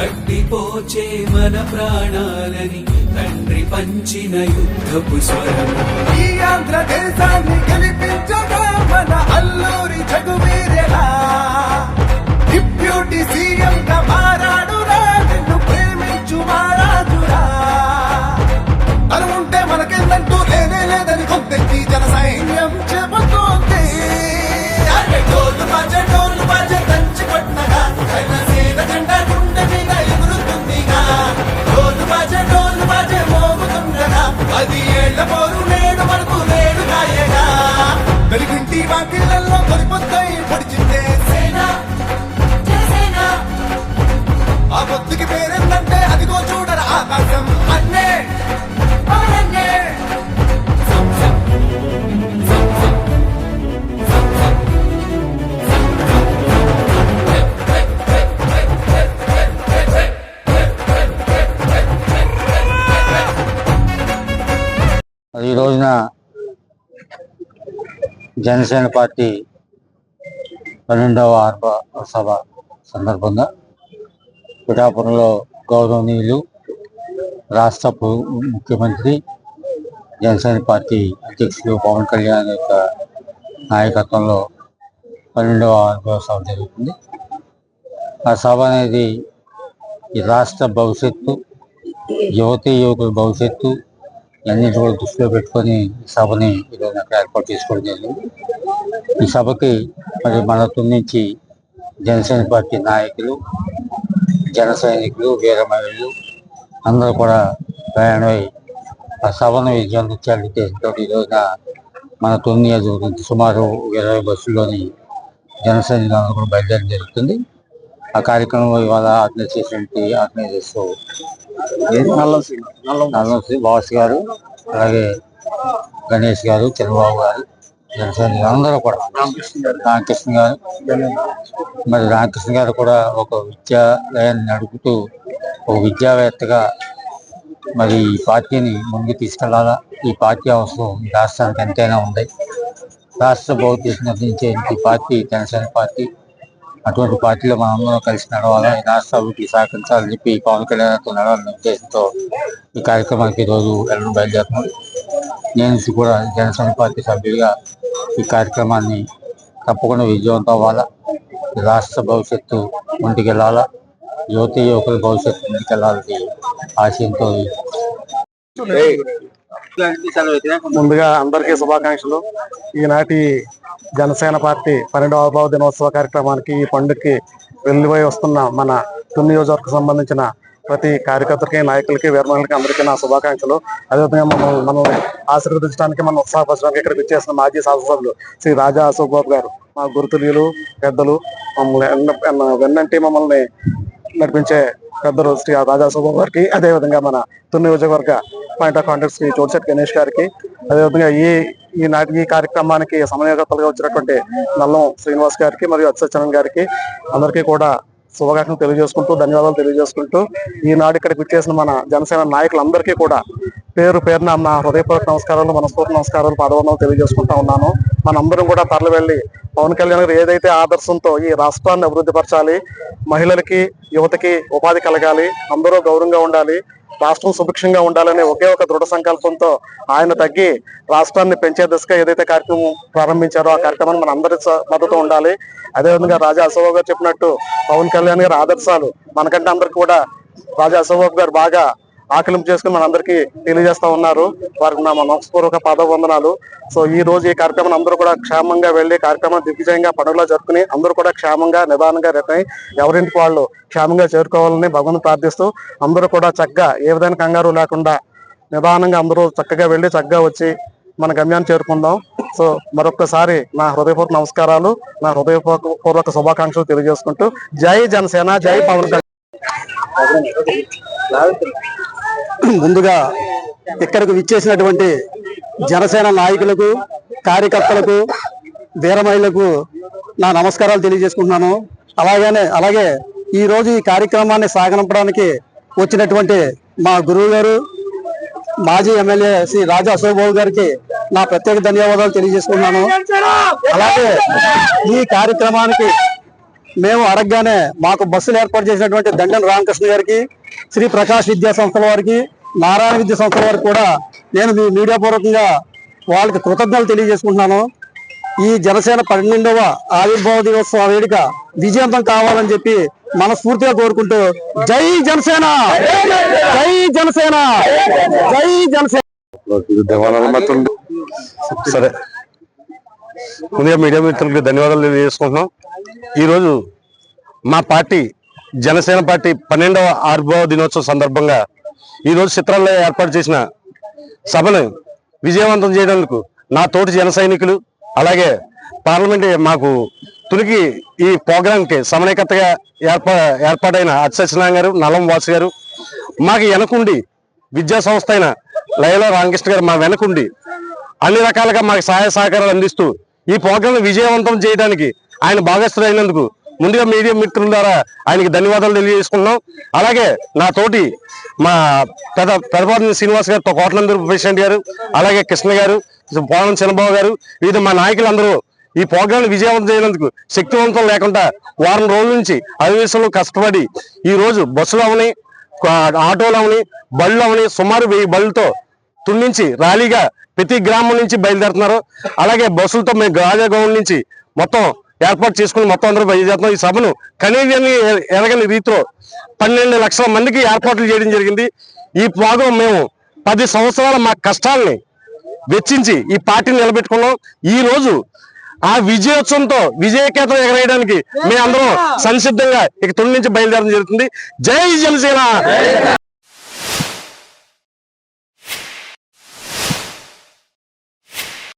కట్టిపోచే మన ప్రాణాలని తండ్రి పంచిన యుద్ధపు స్వరం. ఈ ఆంధ్రదేశాన్ని గెలిపించగా మన అల్లూరి జగువీరెలా ఈ రోజున జనసేన పార్టీ పన్నెండవ ఆర్భ సభ సందర్భంగా పిఠాపురంలో గౌరవనీయులు రాష్ట్ర ముఖ్యమంత్రి జనసేన పార్టీ అధ్యక్షులు పవన్ కళ్యాణ్ యొక్క నాయకత్వంలో పన్నెండవ ఆర్భ సభ జరుగుతుంది. ఆ సభ అనేది ఈ రాష్ట్ర భవిష్యత్తు యువతీ యువకుల భవిష్యత్తు అన్నింటి కూడా దృష్టిలో పెట్టుకొని ఈ సభని ఈరోజు అక్కడ ఏర్పాటు చేసుకోవడం జరిగింది. ఈ సభకి మరి మన నుంచి జనసేన పార్టీ నాయకులు జన సైనికులు వీరమహిళలు అందరూ కూడా ప్రయాణమై ఆ సభను విజయవంతం ఉద్దేశంతో ఈరోజున మన తొమ్మిది నుంచి సుమారు ఇరవై బస్సుల్లోని జన సైనికులు కూడా బయలుదేరడం జరుగుతుంది. ఆ కార్యక్రమం ఇవాళ ఆర్గనైజ్ చేసినటువంటి ఆర్గనైజర్స్ నల్లం శ్రీ బాస్ గారు అలాగే గణేష్ గారు చంద్రబాబు గారు జనసేన అందరూ కూడా రామకృష్ణ గారు. మరి రామకృష్ణ గారు కూడా ఒక విద్యాలయాన్ని నడుపుతూ ఒక విద్యావేత్తగా మరి ఈ పార్టీని ముందుకు తీసుకెళ్ళాలా? ఈ పార్టీ అవసరం రాష్ట్రానికి ఎంతైనా ఉంది. రాష్ట్ర భౌతిక నిర్ణయించే ఈ పార్టీ జనసేన పార్టీ అటువంటి పార్టీలో మనందరం కలిసి నడవాలని ఈ రాష్ట్ర అభివృద్ధికి సహకరించాలని చెప్పి పవన్ కళ్యాణ్ నడవాలనే ఉద్దేశంతో ఈ కార్యక్రమానికి ఈరోజు వెళ్ళడం బయలుదేరుతున్నాం. నేను కూడా జనసేన పార్టీ సభ్యుడిగా ఈ కార్యక్రమాన్ని తప్పకుండా విజయవంతం అవ్వాలా? రాష్ట్ర భవిష్యత్తు ముందుకెళ్ళాలా? యువతి యువకుల భవిష్యత్తు ముందుకెళ్ళాలని ఆశయంతో ముందుగా అందరికీ శుభాకాంక్షలు. ఈనాటి జనసేన పార్టీ పన్నెండవ ఆవిర్భావ దినోత్సవ కార్యక్రమానికి ఈ పండుగకి వెళ్ళిపోయి వస్తున్న మన తుని నియోజకవర్గం సంబంధించిన ప్రతి కార్యకర్తలకి నాయకులకి వీరమహిళకి అందరికీ నా శుభాకాంక్షలు. అదేవిధంగా మమ్మల్ని మనల్ని ఆశీర్వదించడానికి మనం ఉత్సాహపరచడానికి ఇక్కడికి వచ్చేసిన మాజీ శాసనసభ్యులు శ్రీ రాజా అశోక్ బాబు గారు మా గురుతుల్యులు పెద్దలు మమ్మల్ని వెన్నంటే వెన్నంటి మమ్మల్ని నడిపించే పెద్దలు శ్రీ రాజా సుబాబు గారికి అదేవిధంగా మన తుని నియోజకవర్గ point of contact Shri Chotisetti Ganesh గారికి. అదేవిధంగా ఈ ఈ నాటి ఈ కార్యక్రమానికి సమన్వయకర్తలుగా వచ్చినటువంటి నల్లం శ్రీనివాస్ గారికి మరియు అత్సచరణ్ గారికి అందరికీ కూడా శుభాకాంక్షలు తెలియజేసుకుంటూ ధన్యవాదాలు తెలియజేసుకుంటూ ఈనాడు ఇక్కడికి వచ్చేసిన మన జనసేన నాయకులందరికీ కూడా పేరు పేరున నా హృదయపూర్వక నమస్కారాలు మనస్ఫూర్తి నమస్కారాలు పాదవందనాలు తెలియజేసుకుంటా ఉన్నాను. మనందరం కూడా తరలి వెళ్ళి పవన్ కళ్యాణ్ గారు ఏదైతే ఆదర్శంతో ఈ రాష్ట్రాన్ని అభివృద్ధి పరచాలి మహిళలకి యువతకి ఉపాధి కలగాలి అందరూ గౌరవంగా ఉండాలి రాష్ట్రం సుభిక్షంగా ఉండాలనే ఒకే ఒక దృఢ సంకల్పంతో ఆయన తగ్గి రాష్ట్రాన్ని పెంచే దిశగా ఏదైతే కార్యక్రమం ప్రారంభించారో ఆ కార్యక్రమాన్ని మన అందరి మద్దతు ఉండాలి. అదేవిధంగా రాజా అశోక్ గారు చెప్పినట్టు పవన్ కళ్యాణ్ గారి ఆదర్శాలు మనకంటే అందరికి కూడా రాజా అశోక్ గారు బాగా ఆకలింపు చేసుకుని మనందరికీ తెలియజేస్తా ఉన్నారు. వారికి నా మనస్పూర్వక పాదవందనాలు. సో ఈ రోజు ఈ కార్యక్రమం అందరూ కూడా క్షేమంగా వెళ్ళి కార్యక్రమం దిగ్విజయంగా పండుగలో జరుపుకుని అందరూ కూడా క్షేమంగా నిదానంగా రిటర్న్ ఎవరింటికి వాళ్ళు క్షేమంగా చేరుకోవాలని భగవంతుని ప్రార్థిస్తూ అందరూ కూడా చక్కగా ఏ విధమైన కంగారు లేకుండా నిదానంగా అందరూ చక్కగా వెళ్ళి చక్కగా వచ్చి మన గమ్యాన్ని చేరుకుందాం. సో మరొకసారి నా హృదయపూర్వక నమస్కారాలు నా హృదయపూర్వక పూర్వక శుభాకాంక్షలు తెలియజేసుకుంటూ జై జనసేన జై పవన్ కళ్యాణ్. ముందుగా ఇక్కడికి విచ్చేసినటువంటి జనసేన నాయకులకు కార్యకర్తలకు వీరమహిళకు నా నమస్కారాలు తెలియజేసుకుంటున్నాను. అలాగనే అలాగే ఈరోజు ఈ కార్యక్రమాన్ని సాగనంపడానికి వచ్చినటువంటి మా గురువు గారు మాజీ ఎమ్మెల్యే శ్రీ రాజా అశోక్ బాబు గారికి నా ప్రత్యేక ధన్యవాదాలు తెలియజేసుకున్నాను అలాగే ఈ కార్యక్రమానికి మేము అడగగానే మాకు బస్సులు ఏర్పాటు చేసినటువంటి దండన్ రామకృష్ణ గారికి శ్రీ ప్రకాష్ విద్యా సంస్థల వారికి నారాయణ విద్యా సంస్థల వారికి కూడా నేను మీ మీడియా పూర్వకంగా వాళ్ళకి కృతజ్ఞతలు తెలియజేసుకుంటున్నాను. ఈ జనసేన పన్నెండవ ఆవిర్భావ దినోత్సవ వేడుక విజయవంతం కావాలని చెప్పి మనస్ఫూర్తిగా కోరుకుంటూ జై జనసేన! జై జనసేన! జై జనసేన! సరే. ముందుగా మీడియా మిత్రులకు ధన్యవాదాలు తెలియజేసుకుంటున్నాం. ఈరోజు మా పార్టీ జనసేన పార్టీ పన్నెండవ ఆవిర్భావ దినోత్సవం సందర్భంగా ఈరోజు చిత్రాల్లో ఏర్పాటు చేసిన సభను విజయవంతం చేయడానికి నా తోటి జన సైనికులు అలాగే పార్లమెంట్ మాకు తునికి ఈ ప్రోగ్రాంకి సమన్వయకర్తగా ఏర్పా ఏర్పాటైన అచ్చసనారాయణ గారు నలం వాసు గారు మాకు వెనకుండి విద్యా సంస్థ అయిన లయల రామకృష్ణ గారు మా వెనకుండి అన్ని రకాలుగా మాకు సహాయ సహకారాలు అందిస్తూ ఈ ప్రోగ్రాంను విజయవంతం చేయడానికి ఆయన భాగస్థులు అయినందుకు ముందుగా మీడియా మిత్రుల ద్వారా ఆయనకి ధన్యవాదాలు తెలియజేసుకున్నాం అలాగే నా తోటి మా పెద్ద పెదపాటి శ్రీనివాస్ గారు కోట్లందరూ ప్రెసిడెంట్ గారు అలాగే కృష్ణ గారు పోలం చిన్నబాబు గారు వివిధ మా నాయకులందరూ ఈ ప్రోగ్రాం విజయవంతం చేయనందుకు శక్తివంతం లేకుండా వారం రోజుల నుంచి అధివేశంలో కష్టపడి ఈ రోజు బస్సులు అవని ఆటోలు అవని బళ్ళు అవని సుమారు వెయ్యి బళ్ళతో తుండించి ర్యాలీగా ప్రతి గ్రామం నుంచి బయలుదేరుతున్నారు. అలాగే బస్సులతో మేము గాజాగౌన్ నుంచి మొత్తం ఏర్పాటు చేసుకుని మొత్తం అందరూ బయలుదేరుతున్నాం ఈ సభను కనీవిని ఎరగని రీతిలో పన్నెండు లక్షల మందికి ఏర్పాట్లు చేయడం జరిగింది. ఈ ప్రోగ్రాం మేము పది సంవత్సరాల మా కష్టాల్ని వెచ్చించి ఈ పార్టీని నిలబెట్టుకున్నాం. ఈ రోజు ఆ విజయోత్సవంతో విజయకేతం ఎగరేయడానికి మేము అందరం సంసిద్ధంగా ఇక తొలి నుంచి బయలుదేరడం జరుగుతుంది. జై జనసేన!